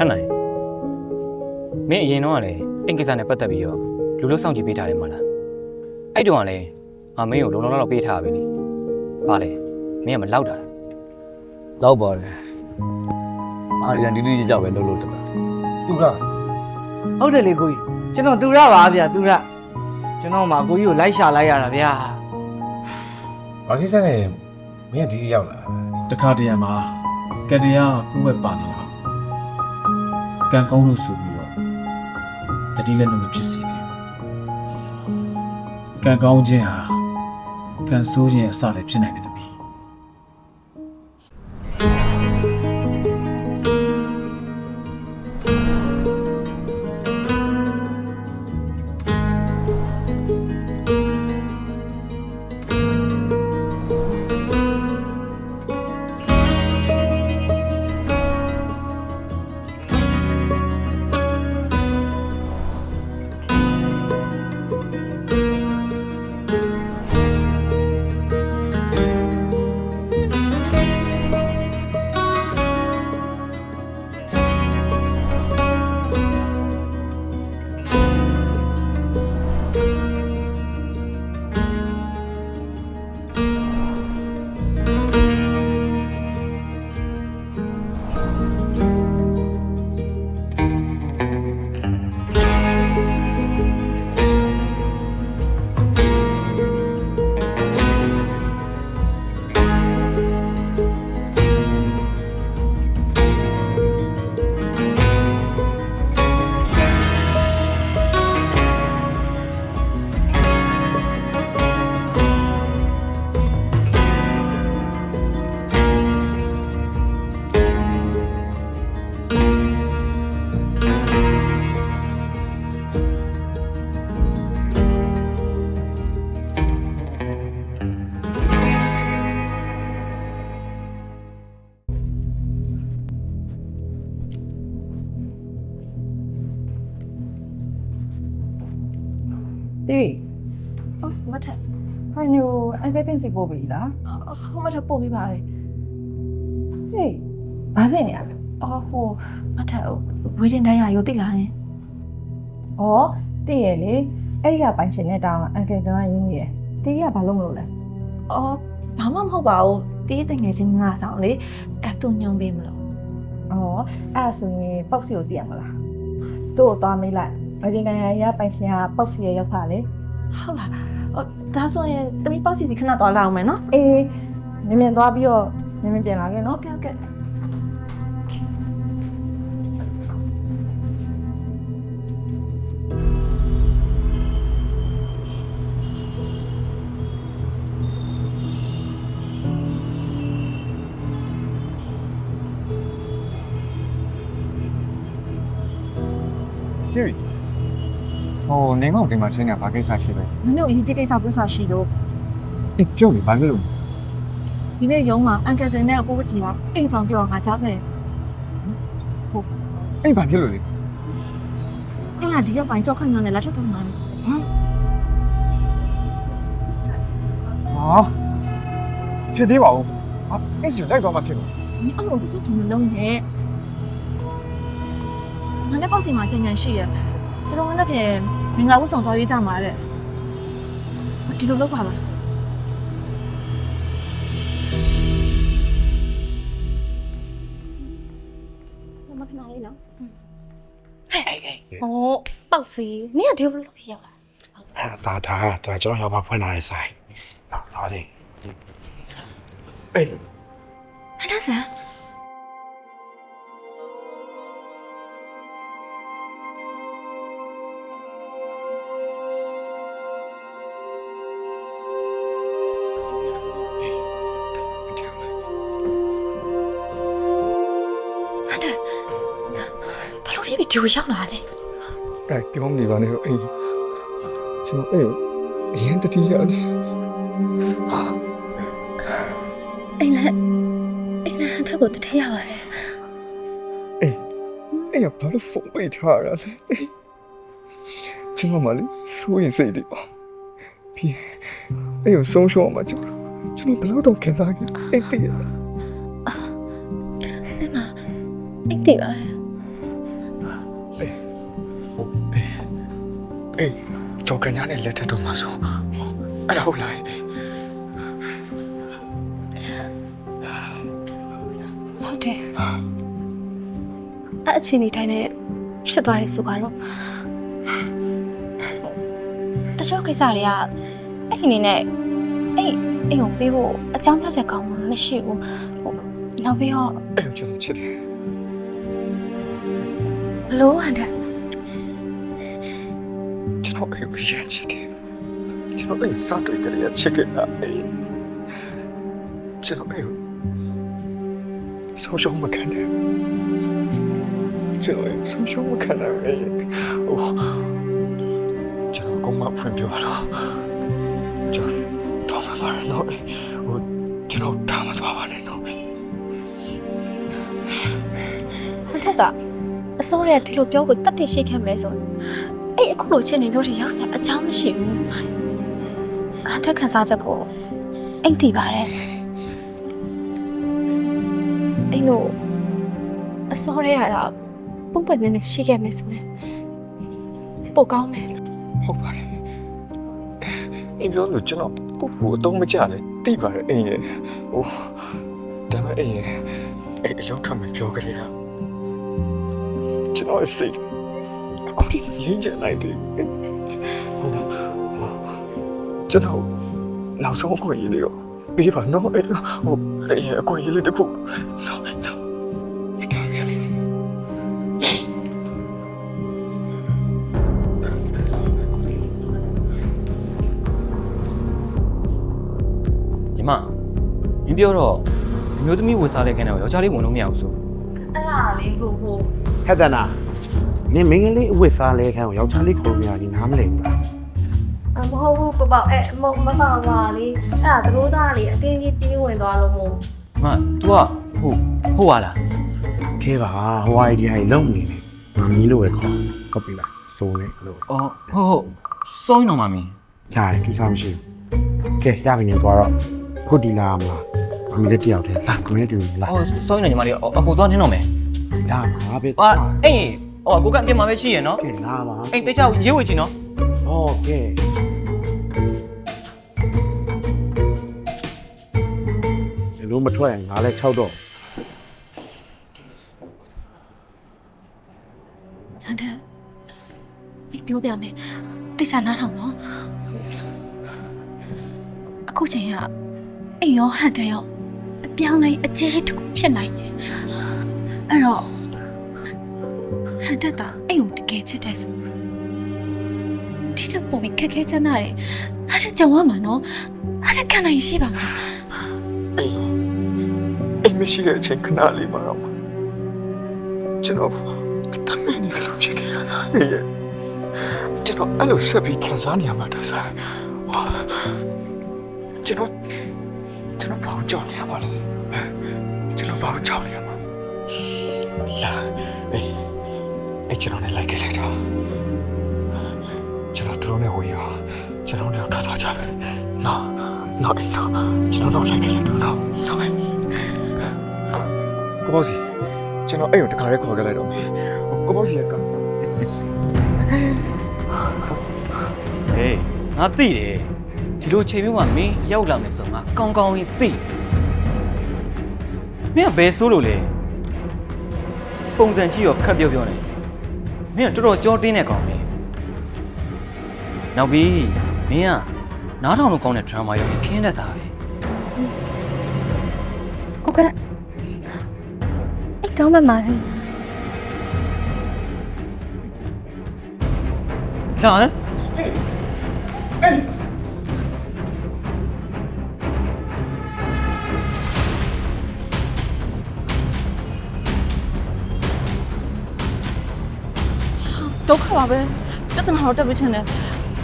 ထပ်နိုင်မင်းအရင်တော့ကလည်းအင်ကိစ္စနဲ့ပတ်သက်ပြီးတော့လူလို့စောင့်ကြည့်ပေးထားတယ်မဟုတ်လားအဲ့တုန်းကလည်းငါမင်းကိုလုံလုံလောက်လောက်ပေးထားရပဲလေဘာလဲမင်းကမလောက်တာလားလောက်ပါတယ်အာရန်ဒီဒီကြကြပဲလှုပ်လှုပ်တက်တာသူလားဟုတ်တယ်လေကိုကြီးကျွန်တော်သူရပါဗျာသူရကျွန်တော်မှာကိုကြီးကိုလိုက်ရှာလိုက်ရတာဗျာဘာကိစ္စလဲမင်းကဒီရောက်လာတခါတရံမှာကတရာကိုယ့်ဘက်ပါနေတာ ကံကောင်းလို့ဆိုပြီးတော့တတိလည်းလုံးမဖြစ်စီနေကံကောင်းခြင်းဟာကံဆိုးခြင်းအစလည်းဖြစ်နိုင်တယ် အန်ကတင်စီပို့ပြီလားအော်ဟိုမထက်ပို့ပြီးပါလေဟေးဘာဖြစ်နေရလဲအော်ဟိုမထက်ဝေးတင်တိုင်းရရိုသိလားယင်။ဩတည့်ရဲ့လေအဲ့ဒီကပိုင်ရှင်နဲ့တောင်းအန်ကယ်ကရင်းကြီးရယ်။တီးကဘာလို့မလုပ်လဲအော်ဘာမှမဟုတ်ပါဘူးတီးတငယ်ချင်းငါဆောင်လေအဲ့သူညုံပေးမလို့။ဩအဲ့ဒါဆိုရင်ပေါ့စီကိုတည့်ရမလား။သူ့ကိုသွားမေးလိုက်။ဗဒီနိုင်ငံရပိုင်ရှင်ကပေါ့စီရဲ့ရောက်ပါလေဟုတ်လားအော် ဒါဆိုရင်တမီပေါ့စီစီခဏသွားလာအောင်မယ်နော် ။အေးမြင်မြင်သွားပြီးတော့မြင်မြင်ပြန်လာခဲ့နော် โอเคโอเค ဟိုနေမောင်ဒီမှာချင်းနေဘာကိစ္စရှိလဲမင်းတို့အရင်ကြီးကိစ္စပြောစားရှိလို့အေးပြောလေဘာဖြစ်လို့ဒီနေ့ရုံးမှာအန်ကယ်တင်နဲ့အကိုကြီးကအိမ်ဆောင်ပြောငါကြားခဲ့တယ်အေးဘာဖြစ်လို့လဲအိမ်ကဒီရက်ပိုင်းကြောက်ခန့်ညောင်းနဲ့လက်ထပ်တော့မှာဟာဖြစ်သေးပါဦးဟာအေးစီလိုက်တော့မှဖြစ်လို့မင်းအဲ့လိုစုထုံမလုံးနဲ့ငါနဲ့ပေါ့စီမှာကြံကြံရှိရကျွန်တော်လည်းပြင် မင်္ဂလာဝတ်ဆောင်သွားရေးကြမှာတဲ့ဒီလိုလုပ်ပါလားစမခဏလေးနော်ဟောပေါက်စီနင်ကဒီလိုလုပ်ရောက်လာအဲဒါဒါဒါကျွန်တော်ရောက်ပါဖွင့်လာတဲ့ဆိုင်နော်လာသေးအေးဟန်ဒါဆန် ဘာလို့ဒီဗီဒီယိုရောက်လာလဲအဲပြောမနေပါနဲ့အေးကျွန်တော်အေးအရင်တတိယနေအိမ်လက်အိမ်လက်ဟန်ထက်ကိုတထရပါတယ်အေးအေးဘာလို့ဖုန်းပိတ်ထားရလဲကျွန်တော်မလေးစိုးရင်စိတ်တွေပါပြီးအေးကိုဆုံးရှုံးအောင်မကျွန်တော်ကျွန်တော်ဘယ်တော့တော့ခံစားခဲ့အေးတည်ရအဲ့မှာအိတ်တည်ပါတယ် အေးကြောက်ခညာနဲ့လက်ထက်တော့မှာဆိုအဲ့ဒါဟုတ်လားအေးဟုတ်တယ်အဲ့အချင်းဒီတိုင်းပဲဖြစ်သွားတယ်ဆိုပါတော့တချို့ကိစ္စတွေကအဲ့ဒီအနေနဲ့အဲ့အဲ့ကိုပေးဖို့အကြောင်းပြချက်ကောင်းမှမရှိဘူးဟိုနောက်ပြီးတော့အဲ့ကိုကျွန်တော်ချစ်တယ်ဘလို့ဟန်တဲ့ကျွန် တော်အဲ့ကိုရမ်းချစ်တယ်ကျွန်တော်အဲ့စားတွေ့ကြရချစ်ခဲ့တာအေးကျွန်တော်အဲ့ကိုဆုံးရှုံးမခံတယ်ကျွန်တော်အဲ့ကိုဆုံးရှုံးမခံနိုင်ဘူးအေးဟိုကျွန်တော်ကောင်းမှဖွင့်ပြတော့ကျွန်တော်တော့မှပါတော့အေးဟိုကျွန်တော်ထားမသွားပါနဲ့နော်အေးဟန်တဲ့ကအစိုးရဒီလိုပြောဖို့တတ်တရှိခဲ့မယ်ဆိုရင်အဲ့အခု လိုချင်းနေမျိုးတွေရောက်စရာအကြောင်းမရှိဘူးဟန်တဲ့ခန်းစားချက်ကိုအိတ်တည်ပါတယ်အဲ့လိုအစိုးရရတာပုံပွင့်နေနေရှိခဲ့မယ်ဆိုရင်ပိုကောင်းမယ်ဟုတ်ပါတယ်အိမ်ပြောလို့ကျွန်တော်ပုပ်ကိုအတော့မကြတယ်တိပါတယ်အိမ်ရဲ့ဟိုဒါပေမဲ့အိမ်ရဲ့အဲ့အလုံးထွက်မပြောကြရတာကျွန်တော်ရဲ့စိတ် အခုထိငြိမ်းချမ်းလိုက်တယ်ဟိုကျွန်တော်နောက်ဆုံးအခွင့်အရေးလေးတော့ပေးပါနော်အဲ့ဟိုအဲ့ရဲ့အခွင့်အရေးလေးတစ်ခုနော်နော်ဒါပဲညီမမင်းပြောတော့အမျိုးသမီးဝယ်စားတဲ့ခန်းတော့ယောက်ျားလေးဝင်လို့မရဘူးဆိုအဲ့ဒါလေးကိုဟိုဟဲ့တနာ နင်မင်းကလေးအဝတ်စားလဲခန်းကိုယောက်ျားလေးခေါ်လို့မရဘူးနားမလဲဘူးလားအမဟုတ်ဘူးပပအဲ့မမဆောင်ပါလေအဲ့ဒါသတို့သားလေးအတင်းကြီးတင်းဝင်သွားလို့မို့ညီမ तू ကဟုတ်ဟုတ်ပါလားခဲပါဟို idea ကြီးလုံးနေတယ်မမီလို့ပဲခေါ် copy လိုက်စိုးနေလို့အော်ဟုတ်ဟုတ်စောင်းနေတော့မမင်းရတယ်ကိစ္စမရှိဘူးကဲရပြီနေသွားတော့ခုဒီလာမလားမမီလေးတယောက်တည်းလာခမဲတူလာအော်စောင်းနေညီမလေးအကူသွားနေတော့မယ်ရမှာပဲအာ အေးအော်ကိုကအပြင်မှာပဲရှိရနော်ကဲလာပါအိမ်တေချာရေးဝေချင်နော်ဟုတ်ကဲဒီလိုမထွက်ရင်ငါလည်း၆တော့ဟန်တဲ့ဒီပြောပြမယ်တိတ်ဆာနားထောင်နော်အခုချိန်ကအဲ့ရောဟန်တဲ့ရောအပြောင်းလဲအကြီးတစ်ခုဖြစ်နိုင်တယ်အဲ့တော့ ဟန်တဲ့တာအဲ့ကိုတကယ်ချစ်တယ်ဆိုဒီတော့ပုံပြီးခက်ခဲချမ်းသာတယ်ဟာတဲ့ကြောင်ရမှာနော်ဟာတဲ့ခံနိုင်ရရှိပါမလားအိမ်အိမ်မရှိတဲ့အချိန်ခဏလေးမှာတော့ကျွန်တော်တမင်းနေတယ်လို့ဖြစ်ခဲ့ရတာဟဲ့ရဲ့ကျွန်တော်အဲ့လိုဆက်ပြီးခံစားနေရမှာတစားဟာကျွန်တော်ကျွန်တော်ဘာကိုကြောက်နေရမှာလဲကျွန်တော်ဘာကိုကြောက်နေရမှာလာအေးအေး ကျွန်တော်လည်းလိုက်ခဲ့လိုက်တော့ကျွန်တော်တို့နဲ့ဝေးရောကျွန်တော်တို့ထွက်သွားကြမယ်နော်နော်အေးနော်ကျွန်တော်တို့လိုက်ခဲ့လိုက်တော့နော်နော်ကိုပေါ့စီကျွန်တော်အဲ့ကိုတခါလေးခေါ်ခဲ့လိုက်တော့မယ်ကိုပေါ့စီကဟေးငါသိတယ်ဒီလိုချိန်မျိုးမှာမင်းရောက်လာမယ်ဆိုငါကောင်းကောင်းကြီးသိမင်းကဘယ်ဆိုးလို့လဲပုံစံကြည့်ရောခက်ပြောပြောနေ မင်းကတော်တော်ကြောတင်းနေကောင်ပဲနောက်ပြီးမင်းကနားထောင်လို့ကောင်းတဲ့ drama ရောခင်းတတ်တာပဲကိုကအဲ့တော့မှမလာလာဟမ် ပါပဲပြဿနာတော့တက်ပြီးထင်တယ်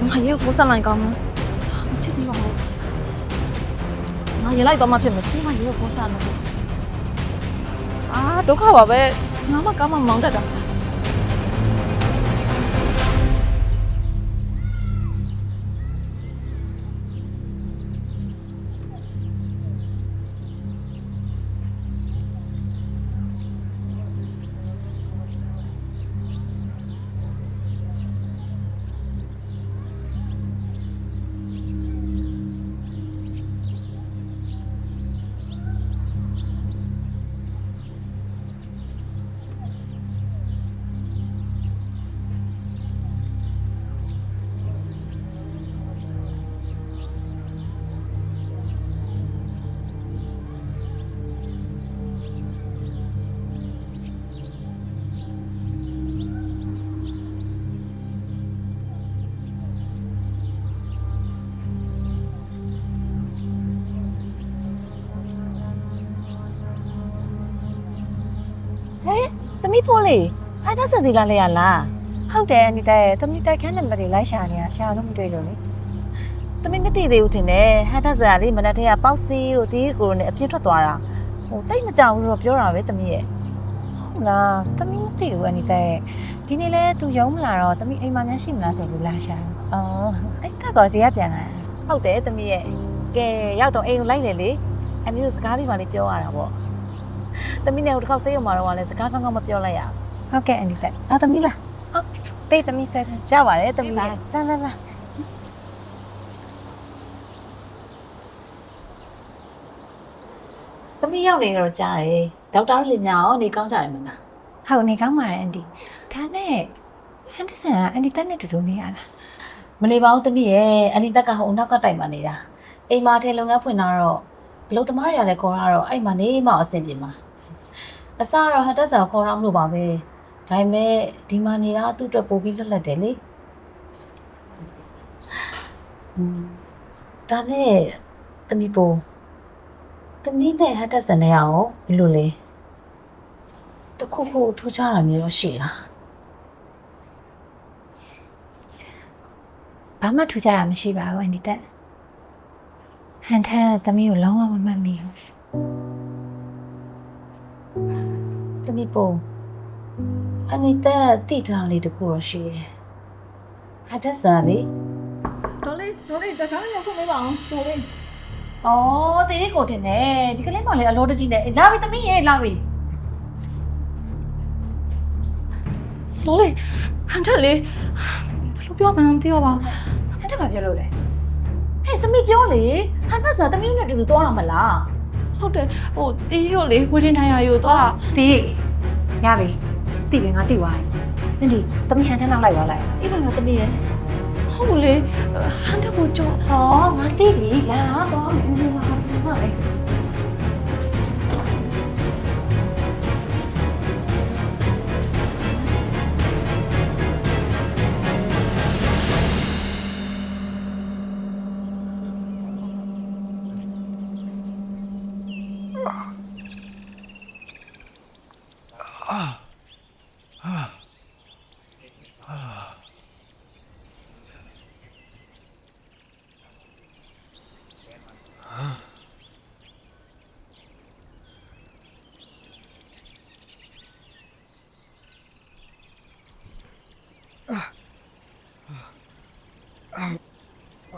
ငါရေကိုဆက်လိုက်ကောင်းမလားမဖြစ်သေးပါဘူးငါရေလိုက်တော့မှဖြစ်မယ်ဒီမှာရေကိုဆက်လို့အာဒုက္ခပါပဲငါမကောင်းမှမောင်းတတ်တာ ပိုးလေးဟန်တာဆန်စီလာလဲရလားဟုတ်တယ်အန်ဒီတဲ့သမီးတိုက်ခန်းနံပါတ်တွေလိုက်ရှာနေတာရှာလို့မတွေ့လို့လေသမီးမသိသေးဘူးထင်တယ်ဟန်တာဆန်ကလေမနက်တည်းကပေါက်စီတို့တီးကိုနဲ့အပြစ်ထွက်သွားတာဟိုတိတ်မကြောက်ဘူးလို့ပြောတာပဲသမီးရဲ့ဟုတ်လားသမီးမသိဘူးအန်ဒီတဲ့ဒီနေ့လဲသူရုံးမလာတော့သမီးအိမ်မှာများရှိမလားဆိုပြီးလာရှာအော်အဲ့တက်ကောစီကပြန်လာဟုတ်တယ်သမီးရဲ့ကဲရောက်တော့အိမ်ကိုလိုက်လေလေအန်ဒီတို့စကားလေးပါလေးပြောရတာပေါ့ သမီးနဲ့ဟိုတစ်ခေါက်ဆေးရုံမှာတော့လည်းစကားကောင်းကောင်းမပြောလိုက်ရဘူးဟုတ်ကဲ့အန်ဒီတဲ့အာသမီးလားပေးသမီးဆက်ရပါတယ်သမီးရဲ့တန်းတန်းလားသမီးရောက်နေတော့ကြားတယ်ဒေါက်တာတို့လင်များရောနေကောင်းကြတယ်မလားဟုတ်နေကောင်းပါတယ်အန်ဒီဒါနဲ့ဟန်ဒဆန်ကအန်ဒီတက်နဲ့တူတူနေရလားမနေပါဘူးသမီးရဲ့အန်ဒီတက်ကဟိုနောက်ကတိုင်မှာနေတာအိမ်မှာထဲလုပ်ငန်းဖွင့်တာတော့ဘလို့သမားတွေကလည်းခေါ်တာတော့အဲ့မှာနေမှအဆင်ပြေမှာ အစားတော့ဟတ်တက်ဆာခေါ်တာမလို့ပါပဲဒါပေမဲ့ဒီမှာနေတာသူ့အတွက်ပို့ပြီးလွတ်လပ်တယ်လေอืมဒါနဲ့သမီးပိုသမီးနဲ့ဟတ်တက်ဆန်နဲ့ရောဘယ်လိုလဲတခုခုထူးခြားတာမျိုးရောရှိလားဘာမှထူးခြားတာမရှိပါဘူးအန်ဒီတက်ဟန်ထက်သမီးကိုလုံးဝမမှတ်မိဘူး တမီပုံအနိတက်တိထားလေးတခုတော့ရှိတယ်။ဟာတက်ဆာလေးဒေါ်လေးဒေါ်လေးတကားရောက်ခွင့်မပါအောင်ဒေါ်လေး။အော်တေးလေးကိုတင်နေဒီကလေးမလေးအလောတကြီးနဲ့အေးလာပြီတမီးရေလာပြီဒေါ်လေးဟန်တက်လေဘယ်လိုပြောမှန်းမသိတော့ပါဘူးဟန်ထက်ဘာပြောလို့လဲ။ဟဲ့တမီးပြောလေဟာတက်ဆာတမီးတို့နဲ့အတူတူသွားရမလား ဟုတ်တယ်ဟိုတီးတို့လေဝေဒင်ထိုင်ရာယူသွားတီးရပြီတီးပဲငါတီးသွားပြီအန်ဒီသမီးဟန်ထက်နောက်လိုက်သွားလိုက်။အေးပါပါတမီးရေဟုတ်လေဟန်တက်ကိုကြောဟောငါတီးပြီလာတော့မယ်ဦးလေးမဟာမလေး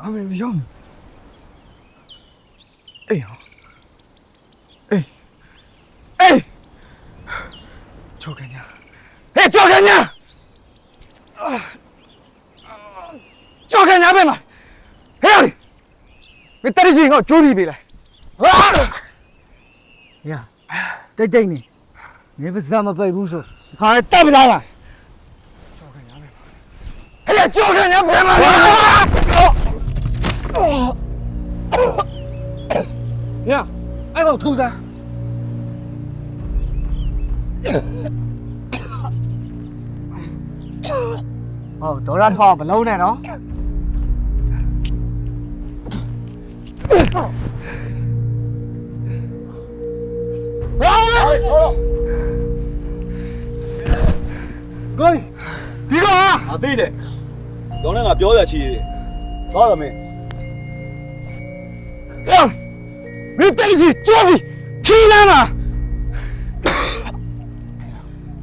အမေရောက်နေအေးဟာအေးအေးကြောက်ခင်ညာဟဲ့ကြောက်ခင်ညာကြောက်ခင်ညာပဲမဟဲ့လေမတရစီကကြိုးပြီးပြီလားဟာရတိတ်တိတ်နေနေပါစမပိတ်ဘူးဆိုခါတက်မလားလားကြောက်ခင်ညာပဲဟဲ့ကြောက် ခင်ညာပဲမလားညအဲ့တော့ထူးသားဟောဒေါ်လာထောက်ဘလုံးနဲ့နော်ကိုဒီကောင်ဟာအသေးနဲ့တော့လည်းငါပြောရချီတယ်ဘာလို့မင်း။ 呀，你等一下，坐的，皮囊嘛，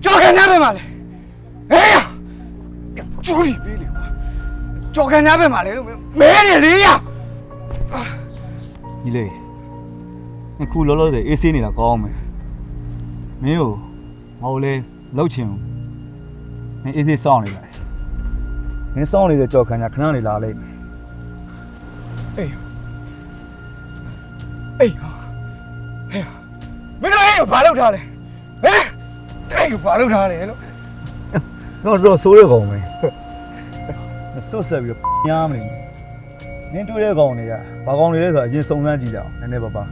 交给那边嘛嘞。哎呀，坐的比哩，交给那边嘛嘞，没得理呀。 ညီလေးအခုလောလောဆယ်အေးဆေးနေတာကောင်းမယ်မင်းကိုငါ့ကိုလည်းလောက်ချင်ဘူးမင်းအေးဆေးစောင့်နေလိုက်မင်းစောင့်နေတဲ့ကြောက်ခံကြခဏနေလာလိမ့်မယ် အေးဟာဟဲ့ဟာမင်းတို့အဲ့ကိုဘာလုပ်ထားလဲဟမ်အဲ့ကိုဘာလုပ်ထားလဲလို့တော့တော့ဆိုးရကောင်ပဲဆွတ်ဆက်ပြီးတော့ညားမနေနင်းတွေ့တဲ့ကောင်တွေကဘာကောင်တွေလဲဆိုတော့အရင်စုံစမ်းကြည့်ကြအောင်နည်းနည်းပါပါ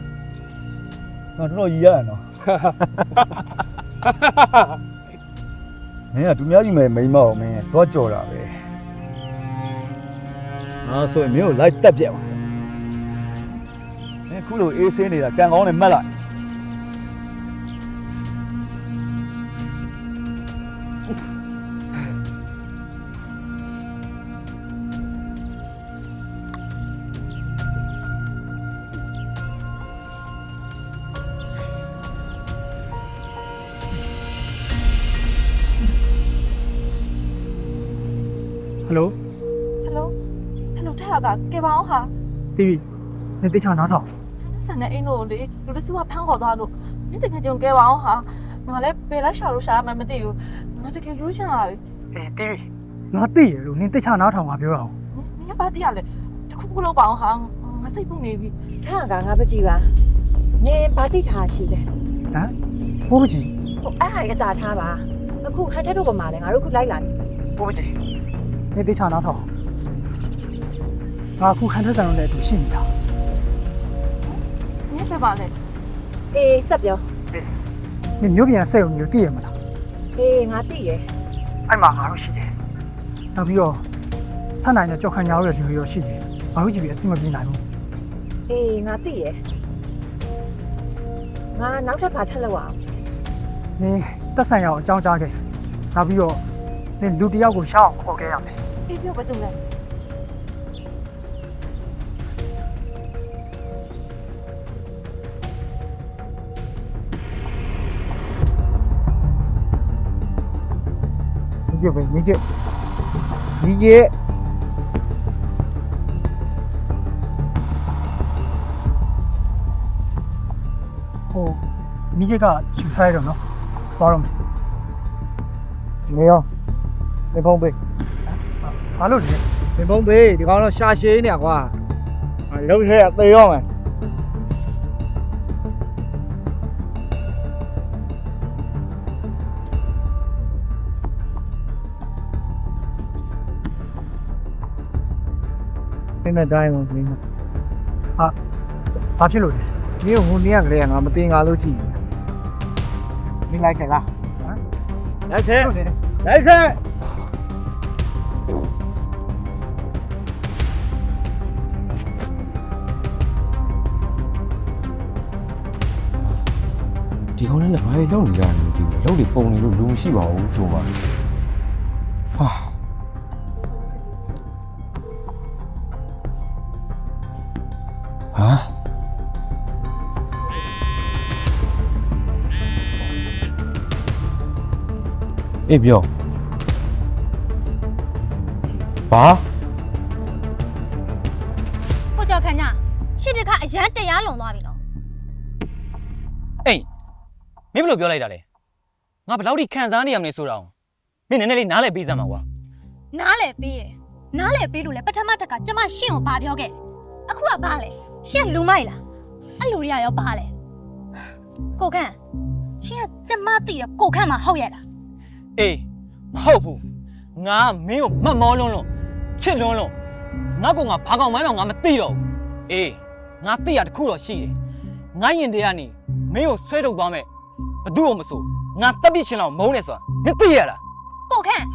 တော့တော်တော်ကြီးရတယ်နော်မင်းကသူများကြီးမယ်မိန်းမအောင်မင်းတော့ကြော်တာပဲငါဆိုရင်မင်းကိုလိုက်တက်ပြက်ပါ ခုလိုအေးဆေးနေတာကံကောင်းနေမှတ်လိုက်ဟယ်လိုဟယ်လိုဟယ်လိုထားကကဲပါအောင်ဟာတီဗီနေတိချာနားထောင် ဆန်တဲ့အိမ်တို့လေလူတစုကဖမ်းခေါ်သွားလို့မင်းတကယ်ကြုံကဲပါအောင်ဟာငါလည်းဘယ်လိုက်ရှာလို့ရှာမှမသိဘူးငါတကယ်ရိုးချင်လာပြီအေးတီဗီငါသိရလို့နေတိချာနားထောင်ငါပြောတာအောင်နင်ကဘာတည်းရလဲတခုခုလောက်ပါအောင်ဟာငါစိတ်ပုတ်နေပြီထားကငါပကြည့်ပါနင်ဘာတိထားရှိလဲဟမ်ဘိုးပကြီးဟိုအဲ့ဟာရတာထားပါအခုဟန်တက်တို့ကမှလည်းငါတို့ခုလိုက်လာနေပြီဘိုးပကြီးနေတိချာနားထောင်ငါအခုခန်းထက်ဆန်လို့လည်းအတူရှိနေတာ နင်ပြပါလေအေးဆက်ပြောနေမျိုးပြန်ဆက်ုံမျိုးသိရမလားအေးငါသိရယ်အဲ့မှာငါတို့ရှိတယ်နောက်ပြီးတော့ဖတ်နိုင်တဲ့ကြောက်ခံရတဲ့လူတွေရောရှိတယ်ငါတို့ကြည့်ပြီးအဆင်မပြေနိုင်ဘူးအေးငါသိရယ်ငါနောက်ထပ်ဘာထပ်လောက်အောင်နေတက်ဆိုင်ရအောင်အကြောင်းကြားခဲ့နောက်ပြီးတော့နေလူတစ်ယောက်ကိုရှောက်အောင်ခေါ်ခဲ့ရမယ်အေးပြောပဲတူလဲ ဒီပဲညီကျညီကျဟိုမိကျကချူထိုင်တော့နော်သွားတော့မယ်နေရောနေဖုံးပေးဘာလို့လဲနေဖုံးပေးဒီကောင်တော့ရှာရှည်နေကွာလုံးထဲသေ ရောမယ်နင်းနဲ့တိုင်းဝင်နင်းနဲ့ဘာဖြစ်လို့လဲဒီဟိုနေ့ကလေးကငါမတင်ငါလို့ကြည့်နေလိုက်ခဲ့လားဟမ်လိုက်ခဲ့လိုက်ခဲ့ဒီကောင်လည်းဘာလို့လုံနေကြတယ်မသိဘူးလုံတွေပုံနေလို့လူမရှိပါဘူးဆိုပါဟာ အေးပြောဘာကိုကြောက်ခန့်ညရှစ်တခါအရန်တရားလုံသွားပြီနော်အေးမင်းဘယ်လိုပြောလိုက်တာလဲငါဘယ်လောက်ထိခံစားနေရမလဲဆိုတာအောင်မင်းနည်းနည်းလေးနားလည်ပေးစမ်းပါကွာနားလေပေးရယ်နားလေပေးလို့လဲပထမတက်ကကျမရှင့်ကိုဘာပြောခဲ့လဲအခုကဘာလဲရှင့်လူမိုက်လားအဲ့လူတွေကရောဘာလဲကိုခန့်ရှင့်ကကျမသိရကိုခန့်မှာဟုတ်ရဲ့လား အေးမဟုတ်ဘူးငါမင်းကိုမတ်မောလွန်းလွန်းချစ်လွန်းလွန်းငါကငါဘာကောင်မိုင်းတော့ငါမသိတော့ဘူးအေးငါသိရတစ်ခုတော့ရှိတယ်ငါရင်တည်းကနေမင်းကိုဆွဲထုတ်သွားမယ်ဘသူ့ကိုမဆိုငါတက်ပြစ်ချင်တော့မုန်းနေဆိုတာမင်းသိရလားကိုခန့်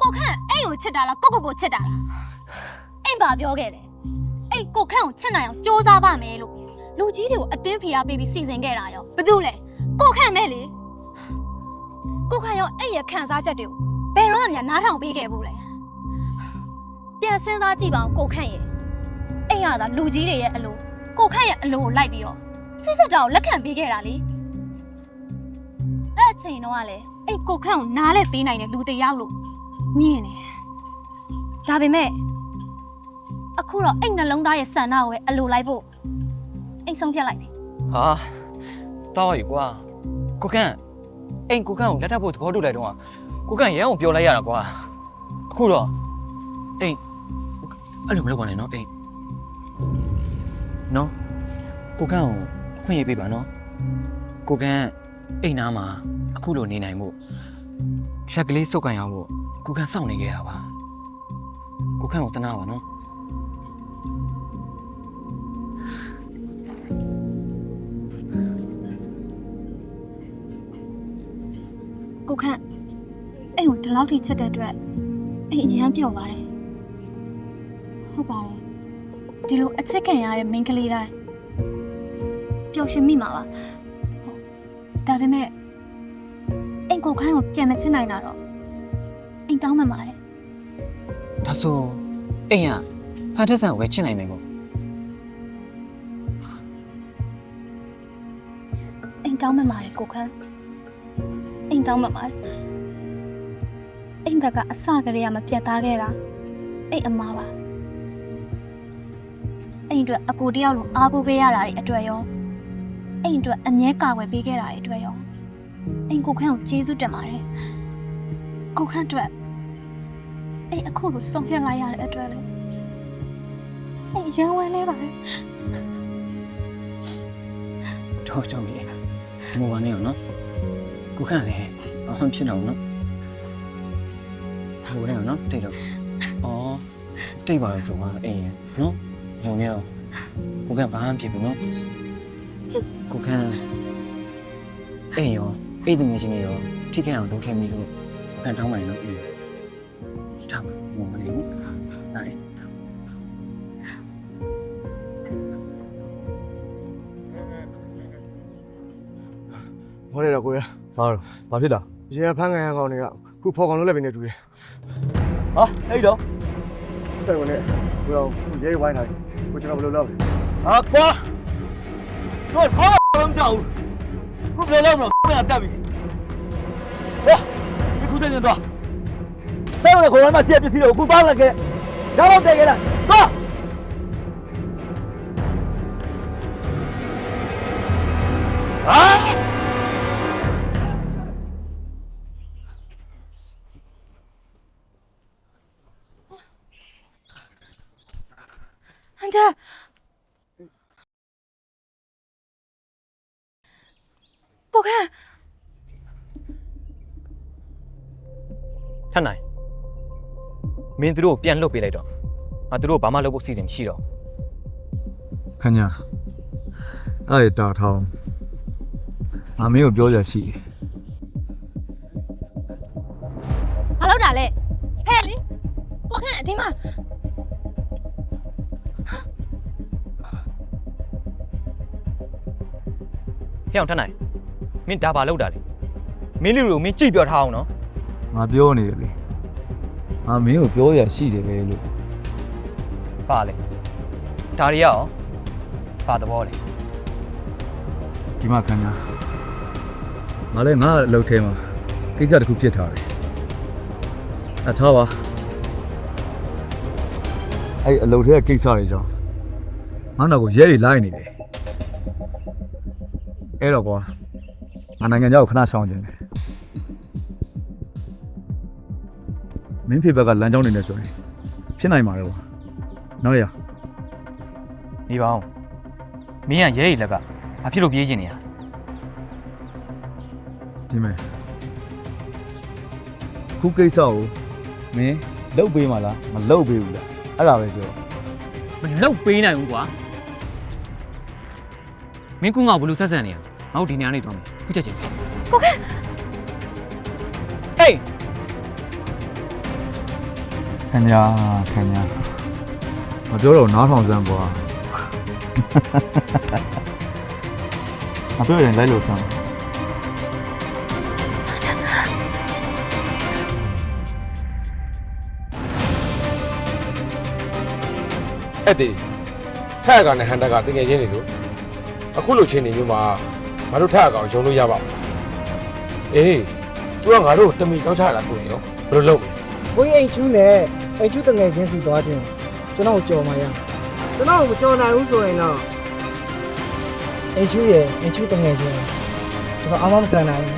ကိုခန့်အဲ့ကိုချစ်တာလားကိုကိုကိုချစ်တာလားအဲ့ဘာပြောခဲ့လဲအဲ့ကိုခန့်ကိုချစ်နိုင်အောင်စ조사ပါမယ်လို့လူကြီးတွေကိုအတင်းဖိအားပေးပြီးစီစဉ်ခဲ့တာရောဘာလို့လဲကိုခန့်မဲလေ ကိုခန့်ရောအဲ့ရခံစားချက်တွေကိုဘယ်တော့မှနားထောင်ပေးခဲ့ဘူးလဲပြန်စဉ်းစားကြည့်ပါဦးကိုခန့်ရဲ့အဲ့ရတာလူကြီးတွေရဲ့အလိုကိုခန့်ရဲ့အလိုကိုလိုက်ပြီးတော့စိတ်ဆက်တာကိုလက်ခံပေးခဲ့တာလေအဲ့အချိန်တော့ကလေအဲ့ကိုခန့်ကိုနားလဲပေးနိုင်တဲ့လူတစ်ယောက်လို့မြင်တယ်ဒါပေမဲ့အခုတော့အဲ့နှလုံးသားရဲ့ဆန္ဒကိုပဲအလိုလိုက်ဖို့အိမ်ဆုံးဖြတ်လိုက်တယ်ဟာတောက်ရီကွာကိုကန့် အိမ်ကိုကန့်ကိုလက်ထပ်ဖို့သဘောတူလိုက်တော့ကိုကန့်ရမ်းကိုပြောလိုက်ရတာကွာအခုတော့အိမ်အဲ့လိုမလုပ်ပါနဲ့နော်အိမ်နော်ကိုကန့်ကိုအခွင့်ရေးပေးပါနော်ကိုကန့်အိမ်နားမှာအခုလိုနေနိုင်မှုဖြက်ကလေးစုပ်ကန်ရအောင်ဖို့ကိုကန့်စောင့်နေခဲ့တာပါကိုကန့်ကိုတနာပါနော် ကိုခန့်အဲ့ကိုဒီလောက်ထိချစ်တဲ့အတွက်အဲ့အရန်ပြော့ပါတယ်ဟုတ်ပါတယ်ဒီလိုအချစ်ခံရတဲ့မိန်းကလေးတိုင်းပျော်ရွှင်မိမှာပါဟုတ်ဒါပေမဲ့အိမ်ကိုခန့်ကိုပြန်မချစ်နိုင်တာတော့အိမ်တောင်းမှပါတယ်ဒါဆိုအိမ်ကဟန်ထက်ဆန်ကိုပဲချစ်နိုင်မယ်ပေါ့အိမ်တောင်းမှပါတယ်ကိုခန်းအိမ် တောင်းမှပါတယ်အိမ်ဘက်ကအစကတည်းကမပြတ်သားခဲ့တာအိမ်အမားပါအိမ်အတွက်အကိုတယောက်လိုအားကိုးခဲ့ရတာတွေအတွက်ရောအိမ်အတွက်အမြဲကာဝယ်ပေးခဲ့တာတွေအတွက်ရောအိမ်ကိုခန်းကိုကျေးဇူးတင်ပါတယ်ကိုခန်းအတွက်အိမ်အခုလိုဆုံးဖြတ်လိုက်ရတဲ့အတွက်လည်းအိမ်ရန်ဝဲလဲပါတယ်တော့ကြောက်မိတယ်မောပါနေအောင်နော် ကိုခန့်လည်းဘာမှဖြစ်တော့နော်ဟိုလည်းနော်တိတ်တော့အော်တိတ်ပါလို့ဆိုပါအိမ်ရနော်ဟိုနေတော့ကိုခန့်ဘာမှဖြစ်ဘူးနော်ကိုခန့်အိမ်ရောအိမ်တငယ်ချင်းတွေရောထိခိုက်အောင်လုပ်ခဲ့မိလို့ခံတောင်းပါရင်နော်အိမ်ထားပါမောပါနေနော်အဲ့ဟောတယ်တော့ကိုရ ဟာဘာဖြစ်တာရေဖန်းခံရကောင်တွေကခုဖော်ကောင်လုပ်လိုက်ပြီနေတူတယ်ဟာအဲ့တော့ဆက်ကုန်နဲ့ကိုရောရေဝိုင်းထားတယ်ကိုကျွန်တော်ဘယ်လိုလုပ်လဲဟာကွာတော့ခေါင်းမကြောက်ဘူးခုဘယ်လောက်မလဲခဏတက်ပြီဟောဒီခုစနေတော့ဆဲရခေါ်ရမှာစီးပစ္စည်းတွေကိုခုပါလာခဲ့ရတော့တက်ခဲ့လားတော့ဟာ တာကိုခန်းထပ်နိုင်မင်းတို့ကိုပြန်လွတ်ပေးလိုက်တော့ငါတို့ဘာမှလုပ်ဖို့စီစဉ်မရှိတော့ခညာအဲ့ဒါတာထောင်းအမေကိုပြောရရှိတယ်ဘာလို့တာလဲဟဲ့လေကိုခန့်ဒီမှာ ဟဲ့အောင်ထပ်နိုင်မင်းဒါဘာလုပ်တာလဲမင်းလူတွေကိုမင်းကြည့်ပြောထားအောင်နော်ငါပြောနေတယ်လေငါမင်းကိုပြောရရှိတယ်ပဲလို့ပါလေဒါတွေရအောင်ပါသဘောလေဒီမှာခညာငါလည်းငါအလုပ်ထဲမှာကိစ္စတစ်ခုဖြစ်ထားတယ်အထားပါအဲ့အလုပ်ထဲကကိစ္စတွေကြောင့်ငါနောက်ကိုရဲတွေလိုက်နေတယ် အဲ့တော့ကွာငါနိုင်ငံခြားကိုခဏဆောင်ကျင်တယ်မင်းဖေဘက်ကလမ်းကြောင်းနေနေဆိုရင်ဖြစ်နိုင်မှာလေကွာနော်ရနေပါအောင်မင်းကရဲရီလက်ကဘာဖြစ်လို့ပြေးချင်နေရဒီမဲ့ခုကိစ္စကိုမင်းလုတ်ပေးမလားမလုတ်ပေးဘူးလားအဲ့ဒါပဲပြောမလုတ်ပေးနိုင်ဘူးကွာမင်းကငါ့ကိုဘယ်လိုဆက်ဆံနေရ ငါတို့ဒီနေရာနေသွားမယ်ခုချက်ချင်းကိုခန်းအေးခင်ဗျာခင်ဗျာမပြောတော့နားထောင်စမ်းကွာမပြောရင်လိုက်လို့စမ်းအဲ့ဒီထက်အကောင်နဲ့ဟန်တက်ကတကယ်ချင်းနေဆိုအခုလိုချင်းနေမျိုးမှာ ငါတို့ထက်အကောင်ရုံလို့ရပါ့မလားအေး तू ကငါတို့တမီကြောက်ချတာဆိုရင်ရောဘယ်လိုလုပ်မလဲ ဘိုးအိမ်ချူးနဲ့အိမ်ချူးတငယ်ချင်းစီသွားခြင်းကျွန်တော်ကြော်มาရကျွန်တော်မကြော်နိုင်ဘူးဆိုရင်တော့အိမ်ချူးရဲ့အိမ်ချူးတငယ်ချင်းကျွန်တော်အမှမကန်နိုင်ဘူး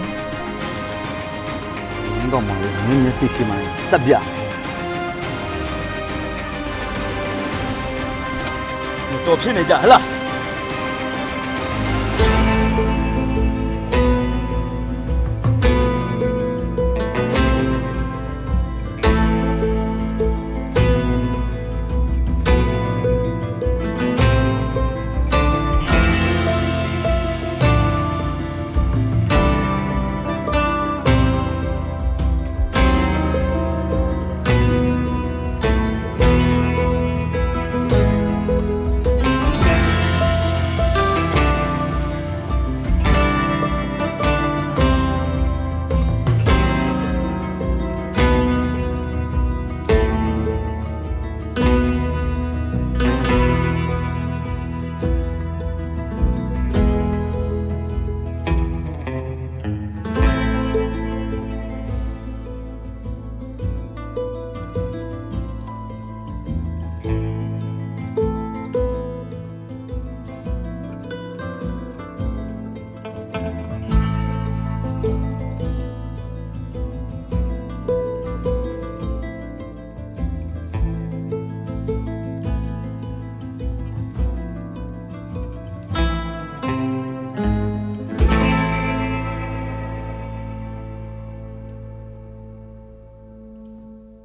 မင်းတော့မလို့မင်းမျက်စိရှိမှန်းတက်ပြတော်ဖြစ်နေကြဟလား